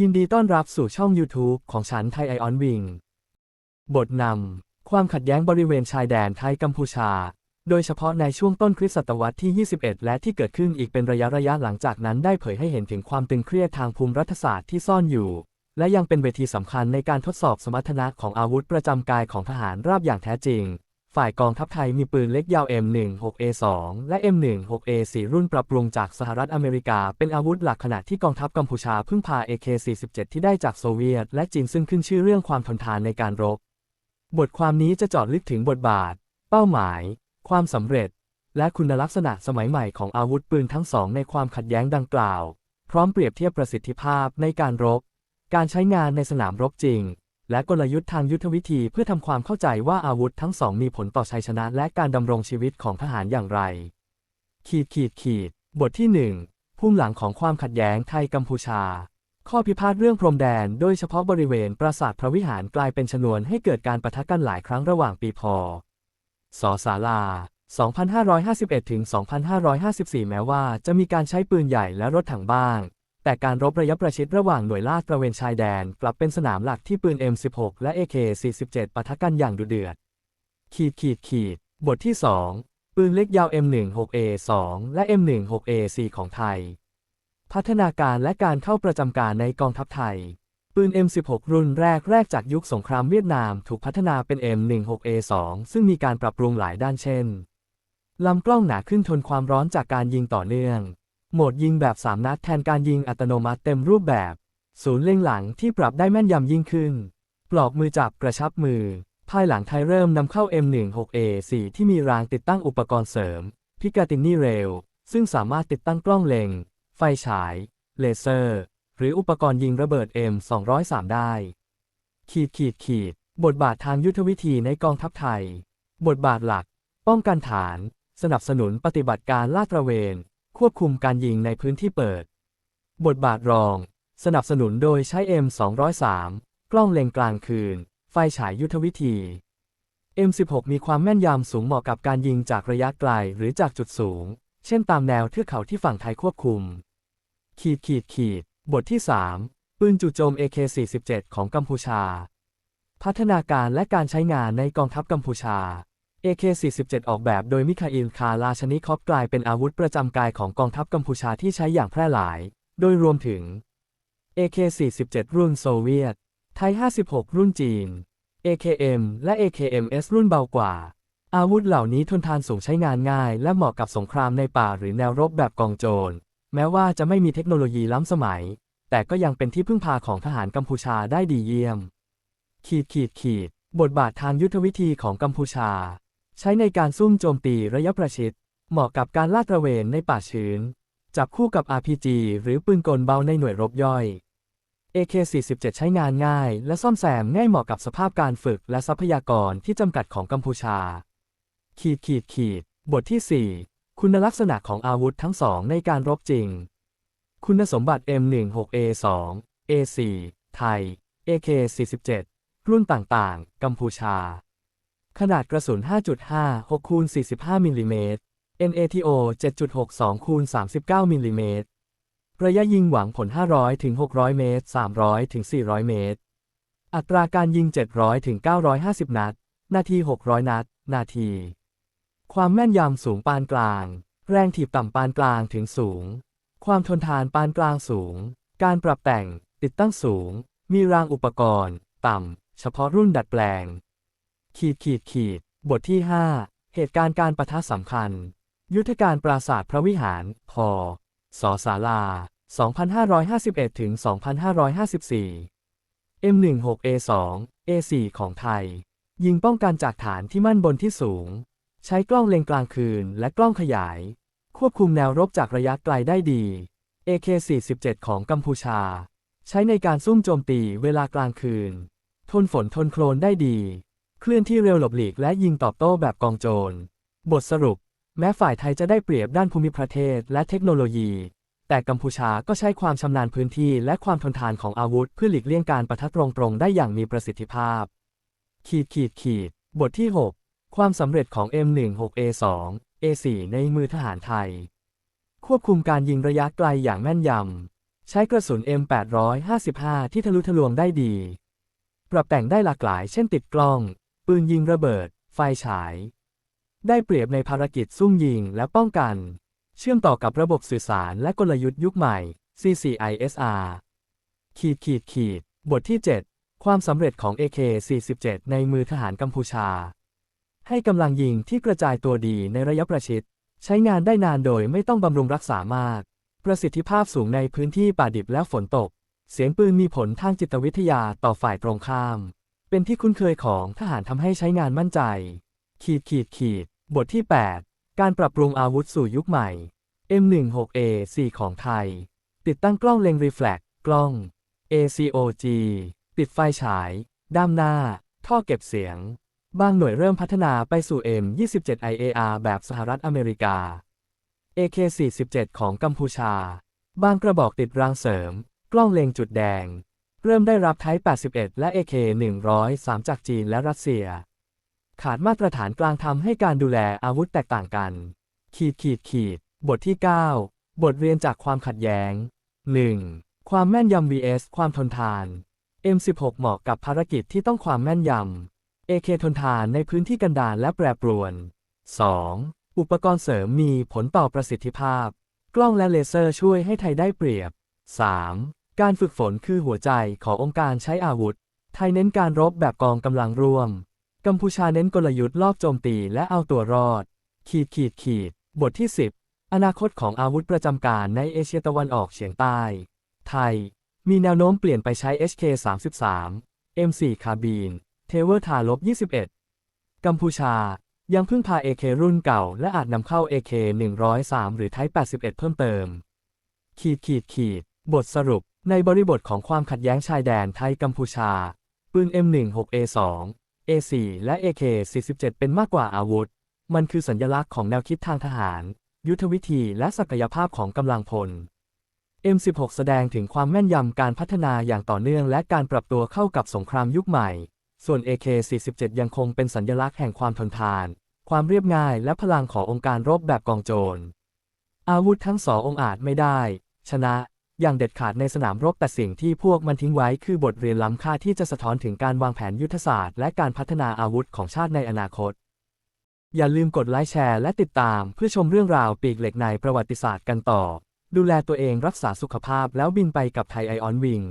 ยินดีต้อนรับสู่ช่อง YouTube ของฉันไทยไอออนวิง บทนำ ความขัดแย้งบริเวณชายแดนไทยกัมพูชา โดยเฉพาะในช่วงต้นคริสตศตวรรษที่ 21 และที่เกิดขึ้นอีกเป็นระยะระยะหลังจากนั้นได้เผยให้เห็นถึงความตึงเครียดทางภูมิรัฐศาสตร์ที่ซ่อนอยู่ และยังเป็นเวทีสำคัญในการทดสอบสมรรถนะของอาวุธประจำกายของทหารราบอย่างแท้จริง ฝ่ายกองทัพไทยมีปืนเล็กยาว M16A2 และ M16A4 รุ่นปรับปรุงจากสหรัฐอเมริกา เป็นอาวุธหลักขณะที่กองทัพกัมพูชาพึ่งพา AK47 ที่ได้จากโซเวียต และจีนซึ่งขึ้นชื่อเรื่องความทนทานในการรบ บทความนี้จะเจาะลึกถึงบทบาท เป้าหมาย ความสำเร็จ และคุณลักษณะสมัยใหม่ของอาวุธปืนทั้งสองในความขัดแย้งดังกล่าว พร้อมเปรียบเทียบประสิทธิภาพในการรบ การใช้งานในสนามรบจริง และกลยุทธ์ทางยุทธวิธีเพื่อทำความเข้าใจว่าอาวุธทั้งสองมีผลต่อชัยชนะและการดำรงชีวิตของทหารอย่างไร ขีดขีดขีด บทที่1ภูมิหลังของความขัดแย้งไทยกัมพูชา ข้อพิพาทเรื่องพรมแดน โดยเฉพาะบริเวณปราสาทพระวิหารกลายเป็นชนวนให้เกิดการปะทะกันหลายครั้งระหว่างปีพศศาลา 2551 ถึง 2554 แม้ว่าจะมีการใช้ปืนใหญ่และรถถังบ้าง แต่การรบระยะประชิดระหว่างหน่วยลาดตระเวนชายแดน กลับเป็นสนามหลักที่ปืน M16 และ AK47 ปะทะกันอย่างดุเดือด ขีดขีดขีด บทที่ 2 ปืนเล็กยาว M16A2 และ M16A4 ของไทย พัฒนาการและการเข้าประจำการในกองทัพไทย ปืน M16 รุ่นแรกแรกจากยุคสงครามเวียดนามถูกพัฒนาเป็น M16A2 ซึ่งมีการปรับปรุงหลายด้านเช่นลำกล้องหนาขึ้นทนความร้อนจากการยิงต่อเนื่อง โหมดยิงแบบ 3 นัดแทนการยิงอัตโนมัติเต็มรูปแบบ ศูนย์เล็งหลังที่ปรับได้แม่นยำยิ่งขึ้น ปลอกมือจับกระชับมือ ภายหลังไทยเริ่มนำเข้า M16A4 ที่มีรางติดตั้งอุปกรณ์เสริม พิกาตินี่เรลซึ่งสามารถติดตั้งกล้องเล็ง ไฟฉาย เลเซอร์ หรืออุปกรณ์ยิงระเบิด M203 ได้ ขีดขีดขีด บทบาททางยุทธวิธีในกองทัพไทย บทบาทหลัก ป้องกันฐาน สนับสนุนปฏิบัติการลาดตระเวน ควบคุมการยิงในพื้นที่เปิด บทบาทรอง สนับสนุนโดยใช้ M203 กล้องเล็งกลางคืน ไฟฉายยุทธวิธี M16 มีความแม่นยำสูงเหมาะกับการยิงจากระยะไกลหรือจากจุดสูง เช่นตามแนวเทือกเขาที่ฝั่งไทยควบคุม ขีดขีดขีด บทที่ 3 ปืนจู่โจม AK47 ของกัมพูชา พัฒนาการและการใช้งานในกองทัพกัมพูชา AK47 ออกแบบโดยมิคาอิล คาลาชนิคอฟกลายเป็นอาวุธประจำกายของกองทัพกัมพูชาที่ใช้อย่างแพร่หลาย โดยรวมถึง AK47 รุ่นโซเวียต ไทย 56 รุ่นจีน AKM และ AKMS รุ่นเบากว่า อาวุธเหล่านี้ทนทานสูงใช้งานง่าย และเหมาะกับสงครามในป่าหรือแนวรบแบบกองโจร แม้ว่าจะไม่มีเทคโนโลยีล้ำสมัย แต่ก็ยังเป็นที่พึ่งพาของทหารกัมพูชาได้ดีเยี่ยม ขีดขีดขีด บทบาททางยุทธวิธีของกัมพูชา ใช้ในการซุ่มโจมตีระยะประชิด เหมาะกับการลาดตระเวนในป่าชื้น จับคู่กับ RPG หรือปืนกลเบาในหน่วยรบย่อย AK47 ใช้งานง่ายและซ่อมแซมง่ายเหมาะกับสภาพการฝึกและทรัพยากรที่จำกัดของกัมพูชา ขีดขีดขีด บทที่ 4 คุณลักษณะของอาวุธทั้งสองในการรบจริง คุณสมบัติ M16A2 A4 ไทย AK47 รุ่นต่างๆ กัมพูชา ขนาดกระสุน 5.5 6คูณ45มิลลิเมตร NATO 7.62คูณ39มิลลิเมตร ระยะยิงหวังผล 500ถึง600 เมตร 300ถึง400 เมตร อัตราการยิง 700ถึง950 นัด นาที 600 นัด นาที ความแม่นยำสูงปานกลาง แรงถีบต่ำปานกลางถึงสูง ความทนทานปานกลางสูง การปรับแต่ง ติดตั้งสูง มีรางอุปกรณ์ ต่ำ เฉพาะรุ่นดัดแปลง ขีดขีดขีด บทที่ 5 เหตุการณ์การประทะสำคัญ ยุทธการปราสาทพระวิหารพศศาลา 2551ถึง2554 M16A2 A4 ของไทย ยิงป้องกันจากฐานที่มั่นบนที่สูง ใช้กล้องเล็งกลางคืนและกล้องขยาย ควบคุมแนวรบจากระยะไกลได้ดี AK47 ของกัมพูชา ใช้ในการซุ่มโจมตีเวลากลางคืน ทนฝนทนโคลนได้ดี เคลื่อนที่เร็วหลบหลีกและยิงตอบโต้แบบกองโจร บทสรุป แม้ฝ่ายไทยจะได้เปรียบด้านภูมิประเทศและเทคโนโลยี แต่กัมพูชาก็ใช้ความชำนาญพื้นที่และความทนทานของอาวุธ เพื่อหลีกเลี่ยงการประทะตรงๆได้อย่างมีประสิทธิภาพ ขีดขีดขีด บทที่ 6 ความสำเร็จของ M16A2 A4 ในมือทหารไทย ควบคุมการยิงระยะไกลอย่างแม่นยำ ใช้กระสุน M855 ที่ทะลุทะลวงได้ดี ปรับแต่งได้หลากหลาย เช่นติดกล้อง ปืนยิงระเบิด ไฟฉาย ได้เปรียบในภารกิจซุ่มยิงและป้องกัน เชื่อมต่อกับระบบสื่อสารและกลยุทธ์ยุคใหม่ CCISR ขีดขีดขีด บทที่ 7 ความสำเร็จของ AK-47 ในมือทหารกัมพูชา ให้กำลังยิงที่กระจายตัวดีในระยะประชิด ใช้งานได้นานโดยไม่ต้องบำรุงรักษามาก ประสิทธิภาพสูงในพื้นที่ป่าดิบและฝนตก เสียงปืนมีผลทางจิตวิทยาต่อฝ่ายตรงข้าม เป็นที่คุ้นเคยของทหารทำให้ใช้งานมั่นใจ ขีดขีดขีด บทที่ 8 การปรับปรุงอาวุธสู่ยุคใหม่ M16A4 ของไทย ติดตั้งกล้องเล็งรีแฟลกกล้อง ACOG ติดไฟฉาย ด้านหน้า ท่อเก็บเสียง บางหน่วยเริ่มพัฒนาไปสู่ M27IAR แบบสหรัฐอเมริกา AK47 ของกัมพูชา บางกระบอกติดรางเสริม กล้องเล็งจุดแดง เริ่มได้รับไทป์81 และ AK103 จากจีนและรัสเซีย ขาดมาตรฐานกลางทำให้การดูแลอาวุธแตกต่างกัน ขีดขีดขีด บทที่ 9 บทเรียนจากความขัดแย้ง 1. ความแม่นยำ vs ความทนทาน M16 เหมาะกับภารกิจที่ต้องความแม่นยำ AK ทนทานในพื้นที่กันดารและแปรปรวน 2. อุปกรณ์เสริมมีผลต่อประสิทธิภาพ กล้องและเลเซอร์ช่วยให้ไทยได้เปรียบ 3. การฝึกฝนคือหัวใจขององค์การใช้อาวุธ ไทยเน้นการรบแบบกองกำลังร่วม กัมพูชาเน้นกลยุทธ์ลอบโจมตีและเอาตัวรอด ขีดขีดขีด บทที่ 10 อนาคตของอาวุธประจำการในเอเชียตะวันออกเฉียงใต้ ไทย มีแนวโน้มเปลี่ยนไปใช้ HK33 M4 คาบีน เทเวอร์ทาลบ 21 กัมพูชา ยังพึ่งพา AK รุ่นเก่า และอาจนำเข้า AK 103 หรือ Type 81 เพิ่มเติม ขีดขีดขีด บทสรุป ในบริบทของความขัดแย้งชายแดนไทยกัมพูชา ปืน M16A2 A4 และ AK47 เป็นมากกว่าอาวุธ มันคือสัญลักษณ์ของแนวคิดทางทหาร ยุทธวิธีและศักยภาพของกำลังพล M16 แสดงถึงความแม่นยำการพัฒนาอย่างต่อเนื่องและการปรับตัวเข้ากับสงครามยุคใหม่ ส่วน AK47 ยังคงเป็นสัญลักษณ์แห่งความทนทาน ความเรียบง่ายและพลังขององค์การรบแบบกองโจร อาวุธทั้งสององอาจไม่ได้ ชนะ อย่างเด็ดขาดในสนามรบแต่สิ่งที่พวกมันทิ้งไว้คือบทเรียนล้ำค่าที่จะสะท้อนถึงการวางแผนยุทธศาสตร์และการพัฒนาอาวุธของชาติในอนาคต อย่าลืมกดไลค์แชร์และติดตามเพื่อชมเรื่องราวปีกเหล็กในประวัติศาสตร์กันต่อ ดูแลตัวเองรักษาสุขภาพแล้วบินไปกับไทยไอออนวิง